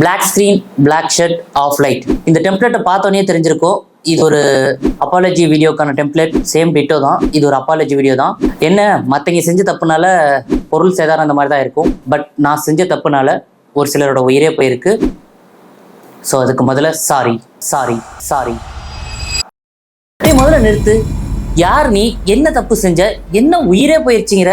Black screen black shirt off light இந்த டெம்ப்ளேட்டை பார்த்தோன்னே தெரிஞ்சிருக்கும். இது ஒரு அப்பாலஜி வீடியோக்கான டெம்ப்ளேட் சேம் டிட்டோ தான். இது ஒரு அப்பாலஜி வீடியோ தான். என்ன மற்றவங்க செஞ்ச தப்புனால பொருள் சேதாரம் அந்த மாதிரி தான் இருக்கும். பட் நான் செஞ்ச தப்புனால ஒரு சிலரோட உயிரே போயிருக்கு. ஸோ அதுக்கு முதல்ல சாரி சாரி சாரி முதல்ல நிறுத்து. யார் நீ? என்ன தப்பு செஞ்ச? என்ன உயிரே போயிருச்சுங்கிற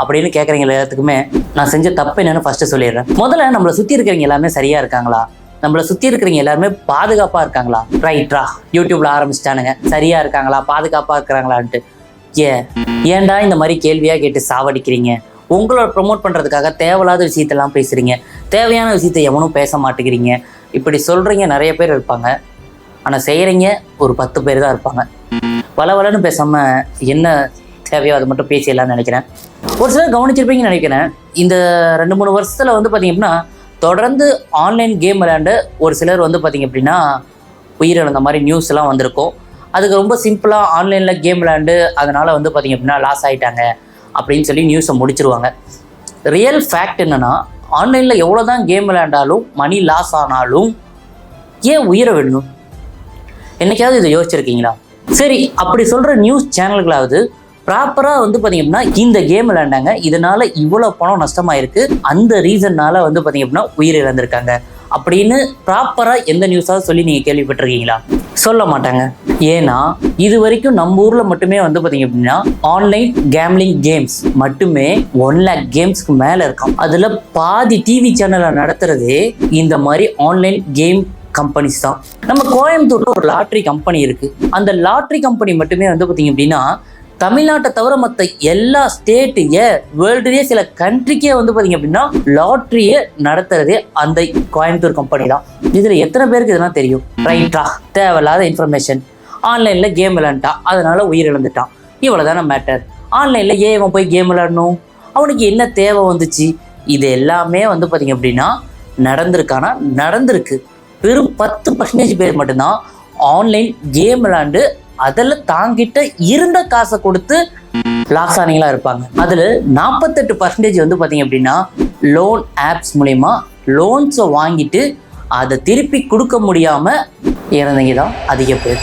அப்படின்னு கேட்குறீங்க எல்லாத்துக்குமே நான் செஞ்ச தப்பு என்னன்னு ஃபர்ஸ்ட் சொல்லிடுறேன். முதல்ல நம்மளை சுற்றி இருக்கிறவங்க எல்லாமே சரியா இருக்காங்களா? நம்மளை சுற்றி இருக்கிறவங்க எல்லாருமே பாதுகாப்பாக இருக்காங்களா? ரைட்ரா யூடியூப்ல ஆரம்பிச்சிட்டானுங்க. சரியா இருக்காங்களா? பாதுகாப்பாக இருக்கிறாங்களான்ட்டு. ஏ ஏன்டா இந்த மாதிரி கேள்வியாக கேட்டு சாவடிக்கிறீங்க? உங்களோட ப்ரொமோட் பண்ணுறதுக்காக தேவையில்லாத விஷயத்தெல்லாம் பேசுறீங்க. தேவையான விஷயத்த எவனும் பேச மாட்டேங்கிறீங்க. இப்படி சொல்கிறீங்க நிறைய பேர் இருப்பாங்க. ஆனால் செய்கிறீங்க ஒரு பத்து பேர் தான் இருப்பாங்க. வளவலன்னு பேசாமல் என்ன தேவையோ அதை மட்டும் பேசிடலாம்னு நினைக்கிறேன். ஒரு சிலர் கவனிச்சிருப்பீங்கன்னு நினைக்கிறேன். இந்த ரெண்டு மூணு வருஷத்தில் வந்து பார்த்தீங்க அப்படின்னா தொடர்ந்து ஆன்லைன் கேம் விளையாண்டு ஒரு சிலர் வந்து பார்த்தீங்க அப்படின்னா உயிரிழந்த மாதிரி நியூஸ் எல்லாம் வந்திருக்கும். அதுக்கு ரொம்ப சிம்பிளாக ஆன்லைனில் கேம் விளையாண்டு அதனால் வந்து பார்த்தீங்க அப்படின்னா லாஸ் ஆகிட்டாங்க அப்படின்னு சொல்லி நியூஸை முடிச்சிருவாங்க. ரியல் ஃபேக்ட் என்னன்னா ஆன்லைனில் எவ்வளோ தான் கேம் விளையாண்டாலும் மணி லாஸ் ஆனாலும் ஏன் உயிரை விடணும்? என்னைக்காவது இதை யோசிச்சிருக்கீங்களா? சரி அப்படி சொல்கிற நியூஸ் சேனல்களாவது ப்ராப்பராக வந்து பார்த்தீங்க அப்படின்னா இந்த கேம் விளையாண்டாங்க. இதனால இவ்வளோ பணம் நஷ்டமாயிருக்கு. அந்த ரீசன்னால வந்து பார்த்தீங்க அப்படின்னா உயிர் இழந்திருக்காங்க அப்படின்னு ப்ராப்பராக எந்த நியூஸாக சொல்லி நீங்கள் கேள்விப்பட்டிருக்கீங்களா? சொல்ல மாட்டாங்க. ஏன்னா இது வரைக்கும் நம்ம ஊரில் மட்டுமே வந்து பார்த்தீங்க அப்படின்னா ஆன்லைன் கேம்லிங் கேம்ஸ் மட்டுமே ஒன் லேக் கேம்ஸ்க்கு மேலே இருக்கும். அதில் பாதி டிவி சேனலை நடத்துறதே இந்த மாதிரி ஆன்லைன் கேம் கம்பெனிஸ் தான். நம்ம கோயம்புத்தூரில் ஒரு லாட்ரி கம்பெனி இருக்குது அந்த லாட்ரி கம்பெனி மட்டுமே வந்து பார்த்தீங்க அப்படின்னா தமிழ்நாட்டை தவிர மற்ற எல்லா ஸ்டேட்டுங்க வேர்ல்டுலேயே சில கண்ட்ரிக்கே வந்து பார்த்தீங்க அப்படின்னா லாட்ரியை நடத்துறதே அந்த கோயம்புத்தூர் கம்பெனி தான். இதில் எத்தனை பேருக்கு இதெல்லாம் தெரியும்? ரைட்டா தேவையில்லாத இன்ஃபர்மேஷன் ஆன்லைனில் கேம் விளையாண்டான் அதனால உயிர் இழந்துட்டான் இவ்வளோதான மேட்டர் ஆன்லைனில் ஏன் இவன் போய் கேம் விளையாடணும்? அவனுக்கு என்ன தேவை வந்துச்சு? இது எல்லாமே வந்து பார்த்தீங்க அப்படின்னா நடந்திருக்கானா? நடந்திருக்கு. வெறும் பத்து பர்சன்டேஜ் பேர் மட்டும்தான் ஆன்லைன் கேம் விளாண்டு அதில் தாங்கிட்ட இருந்த காசை கொடுத்து லாஸ் ஆனீங்களா இருப்பாங்க. அதில் நாற்பத்தெட்டு பர்சன்டேஜ் வந்து பார்த்தீங்க அப்படின்னா லோன் ஆப்ஸ் மூலயமா லோன்ஸை வாங்கிட்டு அதை திருப்பி கொடுக்க முடியாமல் இறந்தவங்க தான் அதிக பேர்.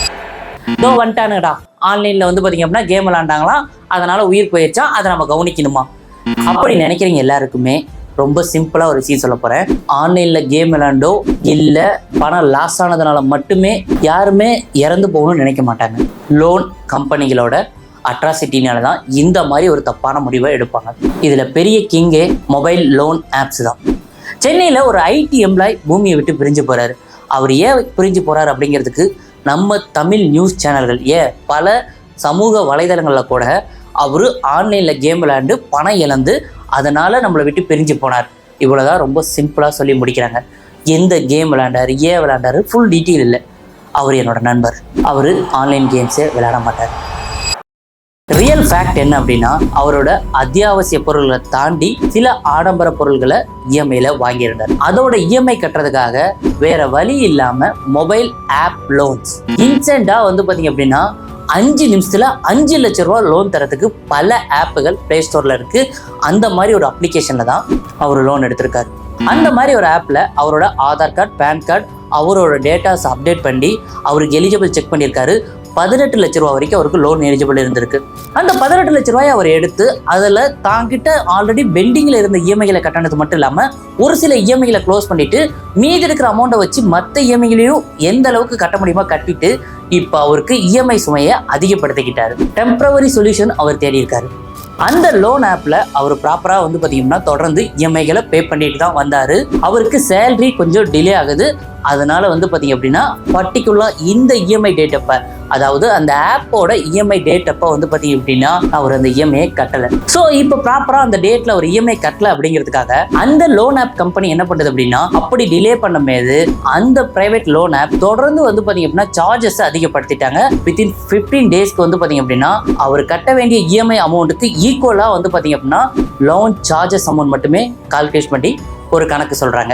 இதோ வந்துட்டானுங்கடா. ஆன்லைனில் வந்து பார்த்தீங்க அப்படின்னா கேம் விளாண்டாங்களாம் அதனால உயிர் போயிடுச்சா அதை நம்ம கவனிக்கணுமா? அப்படி நினைக்கிறீங்க எல்லாருக்குமே. ரொம்ப சிம்பிளாக ஒரு விஷயம் சொல்ல போகிறேன் ஆன்லைனில் கேம் விளாண்டோ இல்லை பணம் லாஸ் ஆனதுனால மட்டுமே யாருமே இறந்து போகணும்னு நினைக்க மாட்டாங்க. லோன் கம்பெனிகளோட அட்ராசிட்டினால தான் இந்த மாதிரி ஒரு தப்பான முடிவை எடுப்பாங்க. இதில் பெரிய கிங்கே மொபைல் லோன் ஆப்ஸ் தான். சென்னையில் ஒரு ஐடி எம்ப்ளாய் பூமியை விட்டு பிரிஞ்சு போகிறாரு அவர் ஏன் பிரிஞ்சு போகிறாரு அப்படிங்கிறதுக்கு நம்ம தமிழ் நியூஸ் சேனல்கள் ஏன் பல சமூக வலைதளங்களில் கூட அவர் ஆன்லைனில் கேம் விளையாண்டு பணம் இழந்து அதனால் நம்மளை விட்டு பிரிஞ்சு போனார். இவ்வளோதான் ரொம்ப சிம்பிளாக சொல்லி முடிக்கிறாங்க. எந்த கேம் விளாண்டாரு ஏன் விளாண்டாரு ஃபுல் டீட்டெயில் இல்லை. அவர் என்னோட நண்பர். அவர் ஆன்லைன் கேம்ஸே விளையாட மாட்டார். ரியல் ஃபேக்ட் என்ன அப்படின்னா அவரோட அத்தியாவசிய பொருள்களை தாண்டி சில ஆடம்பர பொருள்களை இஎம்ஐயில் வாங்கியிருந்தார். அதோட இஎம்ஐ கட்டுறதுக்காக வேற வழி இல்லாமல் மொபைல் ஆப் லோன்ஸ் இன்ஸ்டண்டாக வந்து பார்த்தீங்க அப்படின்னா அஞ்சு நிமிஷத்தில் அஞ்சு லட்ச ரூபா லோன் தரத்துக்கு பல ஆப்புகள் ப்ளே ஸ்டோரில் இருக்குது அந்த மாதிரி ஒரு அப்ளிகேஷனில் தான் அவர் லோன் எடுத்திருக்காரு. அந்த மாதிரி ஒரு ஆப்ல அவரோட ஆதார் கார்டு பேன் கார்டு அவரோட டேட்டாஸ் அப்டேட் பண்ணி அவருக்கு எலிஜிபிள் செக் பண்ணியிருக்காரு. பதினெட்டு லட்ச ரூபா வரைக்கும் அவருக்கு லோன் எலிஜிபிள் இருந்திருக்கு. அந்த பதினெட்டு லட்ச ரூபாயை அவர் எடுத்து அதில் தாங்கிட்ட ஆல்ரெடி பெண்டிங்கில் இருந்த இஎம்ஐகளை கட்டணது மட்டும் இல்லாமல் ஒரு சில இஎம்ஐகளை க்ளோஸ் பண்ணிட்டு மீதி இருக்கிற அமௌண்ட்டை வச்சு மற்ற இஎம்ஐகளையும் எந்த அளவுக்கு கட்ட முடியுமோ கட்டிட்டு இப்போ அவருக்கு இஎம்ஐ சுமையை அதிகப்படுத்திக்கிட்டாரு. டெம்பரவரி சொல்யூஷன் அவர் தேடி இருக்காரு அந்த லோன் ஆப்ல அவர் ப்ராப்பரா வந்து பாத்தீங்கன்னா தொடர்ந்து இஎம்ஐகளை பே பண்ணிட்டு தான் வந்தாரு. அவருக்கு சேலரி கொஞ்சம் டிலே ஆகுது. அதனால வந்து பார்த்தீங்க அப்படின்னா பர்டிகுலராக இந்த இஎம்ஐ டேட் அப்போ அதாவது அந்த ஆப்போட இஎம்ஐ டேட் அப்போ வந்து பார்த்தீங்க அப்படின்னா அவர் அந்த இஎம்ஐ கட்டலை. ஸோ இப்போ ப்ராப்பராக அந்த டேட்டில் அவர் இஎம்ஐ கட்டலை அப்படிங்கிறதுக்காக அந்த லோன் ஆப் கம்பெனி என்ன பண்ணுது அப்படின்னா அப்படி டிலே பண்ணும்போது அந்த பிரைவேட் லோன் ஆப் தொடர்ந்து வந்து பார்த்தீங்க அப்படின்னா சார்ஜஸ் அதிகப்படுத்திட்டாங்க. வித்தின் ஃபிஃப்டீன் டேஸ்க்கு வந்து பார்த்தீங்க அப்படின்னா அவர் கட்ட வேண்டிய இஎம்ஐ அமௌண்ட்டுக்கு ஈக்குவலாக வந்து பார்த்தீங்க அப்படின்னா லோன் சார்ஜஸ் அமௌண்ட் மட்டுமே கால்குலேட் பண்ணி ஒரு கணக்கு சொல்கிறாங்க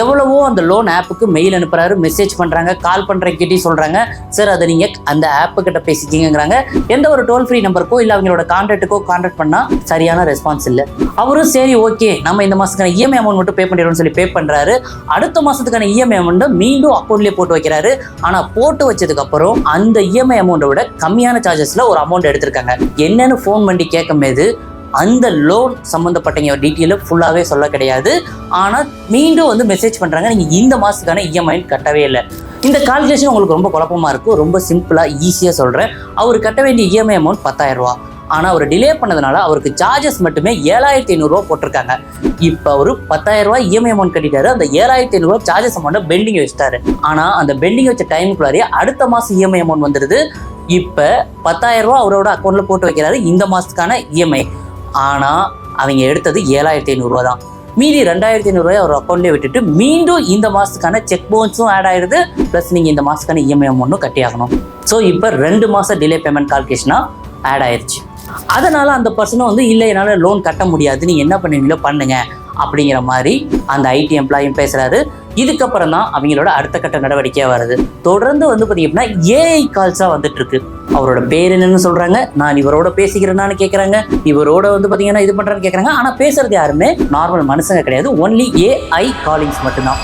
எவ்வளவோ அந்த லோன் ஆப்புக்கு மெயில் அனுப்புறாரு மெசேஜ் பண்றாங்க கால் பண்ற கிட்டே சொல்றாங்க. சார் அதை நீங்க அந்த ஆப்பு கிட்ட பேசிக்கிங்கிறாங்க. எந்த ஒரு டோல் ஃப்ரீ நம்பருக்கோ இல்ல அவங்களோட கான்டாக்ட்டுக்கோ கான்டாக்ட் பண்ணா சரியான ரெஸ்பான்ஸ் இல்ல. அவரும் சரி ஓகே நம்ம இந்த மாசத்துக்கான இஎம்ஐ அமௌண்ட் மட்டும் பே பண்ணிடணும்னு சொல்லி பே பண்றாரு. அடுத்த மாசத்துக்கான இஎம்ஐ அமௌண்ட் மீண்டும் அக்கௌண்ட்லேயே போட்டு வைக்கிறாரு. ஆனா போட்டு வச்சதுக்கு அப்புறம் அந்த இஎம்ஐ அமௌண்ட்டை விட கம்மியான சார்ஜஸ்ல ஒரு அமௌண்ட் எடுத்திருக்காங்க. என்னன்னு ஃபோன் பண்ணி கேட்கும்போது அந்த லோன் சம்மந்தப்பட்ட டீட்டெயிலும் ஃபுல்லாகவே சொல்ல கிடையாது. ஆனால் மீண்டும் வந்து மெசேஜ் பண்ணுறாங்க நீங்கள் இந்த மாதத்துக்கான இஎம்ஐ கட்டவே இல்லை. இந்த கால்குலேஷன் உங்களுக்கு ரொம்ப குழப்பமா இருக்கும் ரொம்ப சிம்பிளாக ஈஸியாக சொல்கிறேன் அவர் கட்ட வேண்டிய இஎம்ஐ அமௌண்ட் பத்தாயிரம் ரூபா. ஆனால் அவர் டிலே பண்ணதுனால அவருக்கு சார்ஜஸ் மட்டுமே ஏழாயிரத்தி ஐநூறுரூவா போட்டிருக்காங்க. இப்போ அவர் பத்தாயிரம் ரூபாய் இஎம்ஐ அமௌண்ட் கட்டிட்டாரு. அந்த ஏழாயிரத்தி ஐநூறுரூவா சார்ஜஸ் அமௌண்ட்டை பெண்டிங் வச்சுட்டாரு. ஆனால் அந்த பெண்டிங் வச்ச டைமுக்குள்ளாரியே அடுத்த மாதம் இஎம்ஐ அமௌண்ட் வந்துடுது இப்போ பத்தாயிரம் ரூபா அவரோட அக்கௌண்ட்டில் போட்டு வைக்கிறாரு. இந்த மாதத்துக்கான இஎம்ஐ ஆனால் அவங்க எடுத்தது ஏழாயிரத்தி ஐநூறுரூவா தான். மீதி ரெண்டாயிரத்தி ஐநூறுரூவாய் அவர் அக்கௌண்ட்லேயே விட்டுட்டு மீண்டும் இந்த மாதத்துக்கான செக் பவுன்ஸும் ஆட் ஆயிடுது. ப்ளஸ் நீங்கள் இந்த மாதத்துக்கான இஎம்ஐ அமௌண்ட்டும் கட்டி ஆகணும். ஸோ இப்போ ரெண்டு மாதம் டிலே பேமெண்ட் கால்குலேஷனாக ஆட் ஆயிடுச்சு அதனால் அந்த பர்சனும் வந்து இல்லை என்னால் லோன் கட்ட முடியாது. நீ என்ன பண்ணுவீங்களோ பண்ணுங்க. அப்படிங்கிற மாதிரி அந்த ஐடி எம்ப்ளாயும் பேசுகிறாரு இதுக்கப்புறம் தான் அவங்களோட அடுத்த கட்ட நடவடிக்கையாக வருது. தொடர்ந்து வந்து பார்த்தீங்கன்னா ஏஐ கால்ஸாக வந்துட்டு இருக்கு அவரோட பேர் என்னன்னு சொல்றாங்க. நான் இவரோட பேசிக்கிறேன்னு கேட்குறாங்க இவரோட வந்து பார்த்தீங்கன்னா இது பண்றேன்னு கேட்குறாங்க ஆனால் பேசுறது யாருமே நார்மல் மனுஷங்க கிடையாது. ஒன்லி ஏஐ காலிங்ஸ் மட்டும்தான்.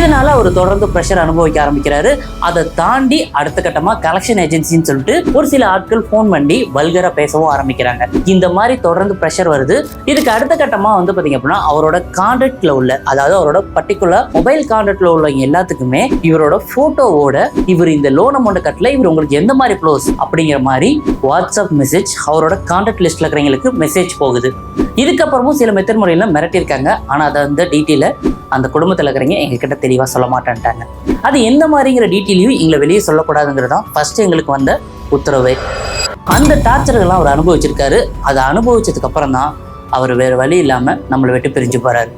இதனால அவர் தொடர்ந்து ப்ரெஷர் அனுபவிக்க ஆரம்பிக்கிறாரு. அதை தாண்டி அடுத்த கட்டமா கலெக்ஷன் ஏஜென்சின்னு சொல்லிட்டு ஒரு சில ஆட்கள் ஃபோன் பண்ணி வல்கரா பேசவும் ஆரம்பிக்கிறாங்க. இந்த மாதிரி தொடர்ந்து ப்ரெஷர் வருது. இதுக்கு அடுத்த கட்டமா வந்து பாத்தீங்க அப்படின்னா அவரோட கான்டாக்ட்ல உள்ள அதாவது அவரோட பர்டிகுலர் மொபைல் கான்டாக்ட்ல உள்ளவங்க எல்லாத்துக்குமே இவரோட போட்டோவோட இவர் இந்த லோன் அமௌண்ட் கட்டல இவர் உங்களுக்கு எந்த மாதிரி க்ளோஸ் அப்படிங்கிற மாதிரி வாட்ஸ்அப் மெசேஜ் அவரோட கான்டாக்ட் லிஸ்ட்ல இருக்கிறவங்களுக்கு மெசேஜ் போகுது. இதுக்கப்புறமும் சில மெத்தட் முறையில் மிரட்டியிருக்காங்க. ஆனால் அதை அந்த டீட்டெயில அந்த குடும்பத்தில் இருக்கிறவங்க எங்ககிட்ட தெளிவாக சொல்ல மாட்டேன்ட்டாங்க. அது எந்த மாதிரிங்கிற டீட்டெயிலையும் எங்களை வெளியே சொல்லக்கூடாதுங்கிறது தான் ஃபர்ஸ்ட் எங்களுக்கு வந்த உத்தரவு. அந்த டார்ச்சர்கள்லாம் அவர் அனுபவிச்சிருக்காரு. அதை அனுபவிச்சதுக்கு அப்புறம் தான் அவர் வேறு வழி இல்லாமல் நம்மளை விட்டு பிரிஞ்சு போறாரு.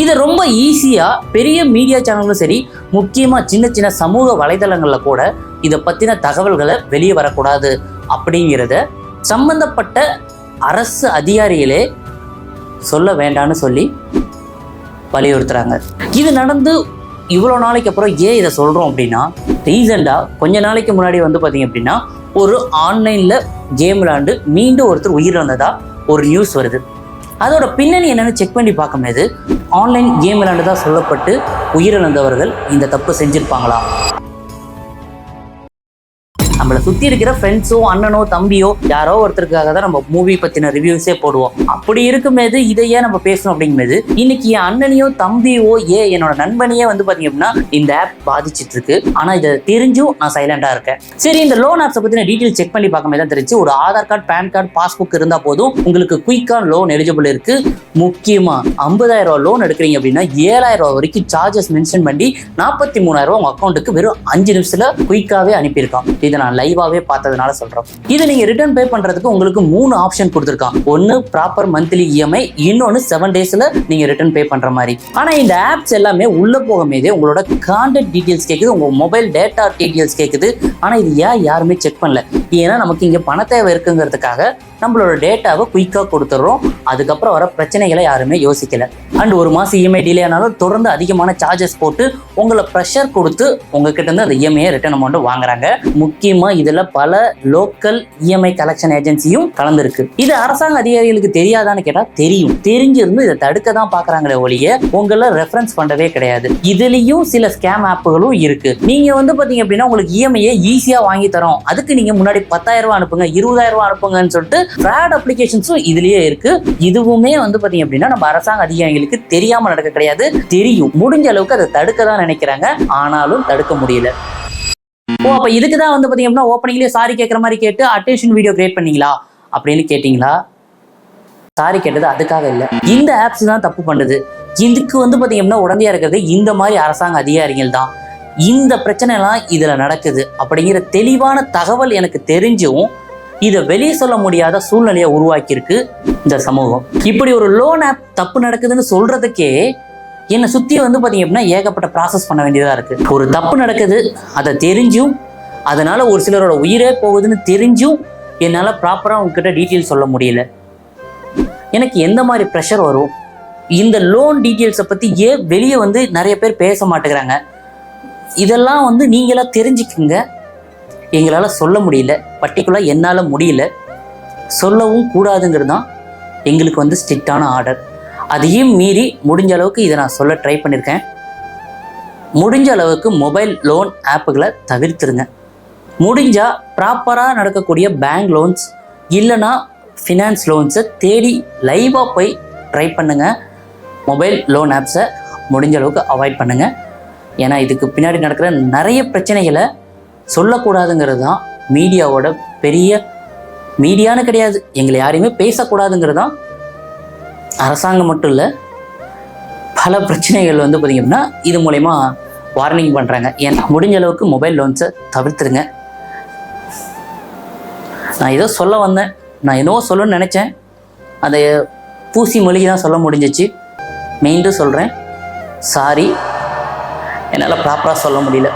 இதை ரொம்ப ஈஸியாக பெரிய மீடியா சேனலும் சரி முக்கியமாக சின்ன சின்ன சமூக வலைதளங்களில் கூட இதை பற்றின தகவல்களை வெளியே வரக்கூடாது அப்படிங்கிறத சம்பந்தப்பட்ட அரசு அதிகாரிகளே சொல்ல வேண்டாம்னு சொல்லி வலியுறுத்துறாங்க. இது நடந்து இவ்வளோ நாளைக்கு அப்புறம் ஏன் இதை சொல்கிறோம் அப்படின்னா ரீசெண்டாக கொஞ்ச நாளைக்கு முன்னாடி வந்து பார்த்தீங்க அப்படின்னா ஒரு ஆன்லைனில் கேம் விளாண்டு மீண்டும் ஒருத்தர் உயிரிழந்ததா ஒரு நியூஸ் வருது. அதோட பின்னணி என்னன்னு செக் பண்ணி பார்க்கும்போது ஆன்லைன் கேம் விளையாண்டதா சொல்லப்பட்டு உயிரிழந்தவர்கள் இந்த தப்பு செஞ்சுருப்பாங்களா? நம்மளை சுத்தி இருக்கிற ஃப்ரெண்ட்ஸோ அண்ணனோ தம்பியோ யாரோ ஒருத்தருக்காக தான் நம்ம மூவி பத்தின ரிவ்யூஸே போடுவோம். அப்படி இருக்கும்போது இதை ஏன் நம்ம பேசணும் அப்படிங்கும்போது இன்னைக்கு என் அண்ணனையோ தம்பியோ ஏ என்னோட நண்பனையே வந்து பாத்தீங்க அப்படின்னா இந்த ஆப் பாதிச்சிட்டு இருக்கு. ஆனா இதை தெரிஞ்சும் நான் சைலண்டா இருக்கேன். சரி இந்த லோன் ஆப்ஸை பத்தின டீட்டெயில் செக் பண்ணி பார்க்கும்போது தான் தெரிஞ்சு ஒரு Aadhaar card PAN card passbook இருந்தா போதும் உங்களுக்கு குயிக்கா லோன் எலிஜிபிள் இருக்கு. முக்கியமா ஐம்பதாயிரம் ரூபா லோன் எடுக்கிறீங்க அப்படின்னா ஏழாயிரம் ரூபா வரைக்கும் சார்ஜஸ் மென்ஷன் பண்ணி நாற்பத்தி மூணாயிரம் ரூபா உங்க அக்கௌண்ட்டுக்கு வெறும் அஞ்சு நிமிஷத்துல குயிக்காவே அனுப்பியிருக்கான். இதனால் நான் லைவாகவே பார்த்ததுனால சொல்கிறேன் இது நீங்கள் ரிட்டர்ன் பே பண்ணுறதுக்கு உங்களுக்கு மூணு ஆப்ஷன் கொடுத்துருக்கான் ஒன்று ப்ராப்பர் மந்த்லி இஎம்ஐ இன்னொன்று செவன் டேஸில் நீங்கள் ரிட்டர்ன் பே பண்ணுற மாதிரி. ஆனால் இந்த ஆப்ஸ் எல்லாமே உள்ளே போகும்போதே உங்களோட கான்டாக்ட் டீட்டெயில்ஸ் கேட்குது உங்கள் மொபைல் டேட்டா டீட்டெயில்ஸ் கேட்குது ஆனால் இது ஏன் யாருமே செக் பண்ணல? ஏன்னா நமக்கு இங்கே பண தேவை இருக்குங்கிறதுக்காக நம்மளோட டேட்டாவை குயிக்காக கொடுத்துட்றோம். அதுக்கப்புறம் வர பிரச்சனைகளை யாருமே யோசிக்கல. அண்ட் ஒரு மாதம் இஎம்ஐ டிலே ஆனாலும் தொடர்ந்து அதிகமான சார்ஜஸ் போட்டு உங்களை ப்ரெஷர் கொடுத்து உங்ககிட்ட இருந்து அந்த இஎம்ஐயை ரிட்டர்ன் அமௌண்ட் வாங்குறாங்க. முக்கியமாக இதில் பல லோக்கல் இஎம்ஐ கலெக்ஷன் ஏஜென்சியும் கலந்துருக்கு. இது அரசாங்க அதிகாரிகளுக்கு தெரியாதான்னு கேட்டால் தெரியும். தெரிஞ்சிருந்து இதை தடுக்க தான் பார்க்குறாங்களே ஒழிய உங்களை ரெஃபரன்ஸ் பண்ணவே கிடையாது. இதுலேயும் சில ஸ்கேம் ஆப்புகளும் இருக்கு. நீங்க வந்து பார்த்தீங்க அப்படின்னா உங்களுக்கு இஎம்ஐயை ஈஸியாக வாங்கி தரோம். அதுக்கு நீங்க முன்னாடி பத்தாயிரம் ரூபாய் அனுப்புங்க இருபதாயிரம் ரூபாய் அனுப்புங்கன்னு சொல்லிட்டு ஃப்ராட் அப்ளிகேஷன்ஸும் இதுலயே இருக்கு. இதுவுமே வந்து பாத்தீங்க அப்படின்னா நம்ம அரசாங்க அதிகாரிகளுக்கு தெரியாம நடக்க கிடையாது. தெரியும். முடிஞ்ச அளவுக்கு அதை தடுக்க தான் நினைக்கிறாங்க. ஆனாலும் தடுக்க முடியல. ஓ அப்ப இதுக்கு தான் வந்து பாத்தீங்க அப்படின்னா ஓப்பனிங்லேயே சாரி கேட்குற மாதிரி கேட்டு அட்டென்ஷன் வீடியோ கிரியேட் பண்ணீங்களா? அப்படின்னு கேட்டிங்களா? சாரி கேட்டது அதுக்காக இல்லை. இந்த ஆப்ஸ் தான் தப்பு பண்ணுது. இதுக்கு வந்து பார்த்தீங்கன்னா அப்படின்னா இருக்கிறது இந்த மாதிரி அரசாங்க அதிகாரிகள் தான். இந்த பிரச்சனைலாம் இதுல நடக்குது. அப்படிங்கிற தெளிவான தகவல் எனக்கு தெரிஞ்சும் இதை வெளியே சொல்ல முடியாத சூழ்நிலையை உருவாக்கியிருக்கு இந்த சமூகம். இப்படி ஒரு லோன் ஆப் தப்பு நடக்குதுன்னு சொல்றதுக்கே என்னை சுற்றி வந்து பார்த்தீங்க அப்படின்னா ஏகப்பட்ட ப்ராசஸ் பண்ண வேண்டியதாக இருக்கு. ஒரு தப்பு நடக்குது அதை தெரிஞ்சும் அதனால ஒரு சிலரோட உயிரே போகுதுன்னு தெரிஞ்சும் என்னால் ப்ராப்பராக உங்ககிட்ட டீட்டெயில் சொல்ல முடியல. எனக்கு எந்த மாதிரி ப்ரெஷர் வரும்? இந்த லோன் டீட்டெயில்ஸை பற்றி ஏன் வெளியே வந்து நிறைய பேர் பேச மாட்டேங்கிறாங்க? இதெல்லாம் வந்து நீங்களாக தெரிஞ்சுக்குங்க. எங்களால் சொல்ல முடியல. பர்டிகுலராக என்னால் முடியல. சொல்லவும் கூடாதுங்கிறது தான் எங்களுக்கு வந்து ஸ்ட்ரிக்டான ஆர்டர் அதையும் மீறி முடிஞ்ச அளவுக்கு இதை நான் சொல்ல ட்ரை பண்ணியிருக்கேன் முடிஞ்ச அளவுக்கு மொபைல் லோன் ஆப்புகளை தவிர்த்துருங்க. முடிஞ்சால் ப்ராப்பராக நடக்கக்கூடிய பேங்க் லோன்ஸ் இல்லைன்னா ஃபினான்ஸ் லோன்ஸை தேடி லைவாக போய் ட்ரை பண்ணுங்கள் மொபைல் லோன் ஆப்ஸை முடிஞ்ச அளவுக்கு அவாய்ட் பண்ணுங்கள் ஏன்னா இதுக்கு பின்னாடி நடக்கிற நிறைய பிரச்சனைகளை சொல்லக்கூடாதுங்கிறது தான் மீடியாவோட பெரிய மீடியான்னு கிடையாது. எங்களை யாரையுமே பேசக்கூடாதுங்கிறது தான் அரசாங்கம் மட்டும் இல்லை பல பிரச்சனைகள் வந்து பார்த்திங்கன்னா இது மூலயமா வார்னிங் பண்ணுறாங்க ஏன்னா முடிஞ்ச அளவுக்கு மொபைல் லோன்ஸை தவிர்த்துருங்க. நான் ஏதோ சொல்ல வந்தேன். நான் ஏதோ சொல்லணும்னு நினச்சேன். அதை பூசி மொழிக்கு தான் சொல்ல முடிஞ்சிச்சு. மீண்டும் சொல்கிறேன் சாரி என்னால் ப்ராப்பராக சொல்ல முடியல.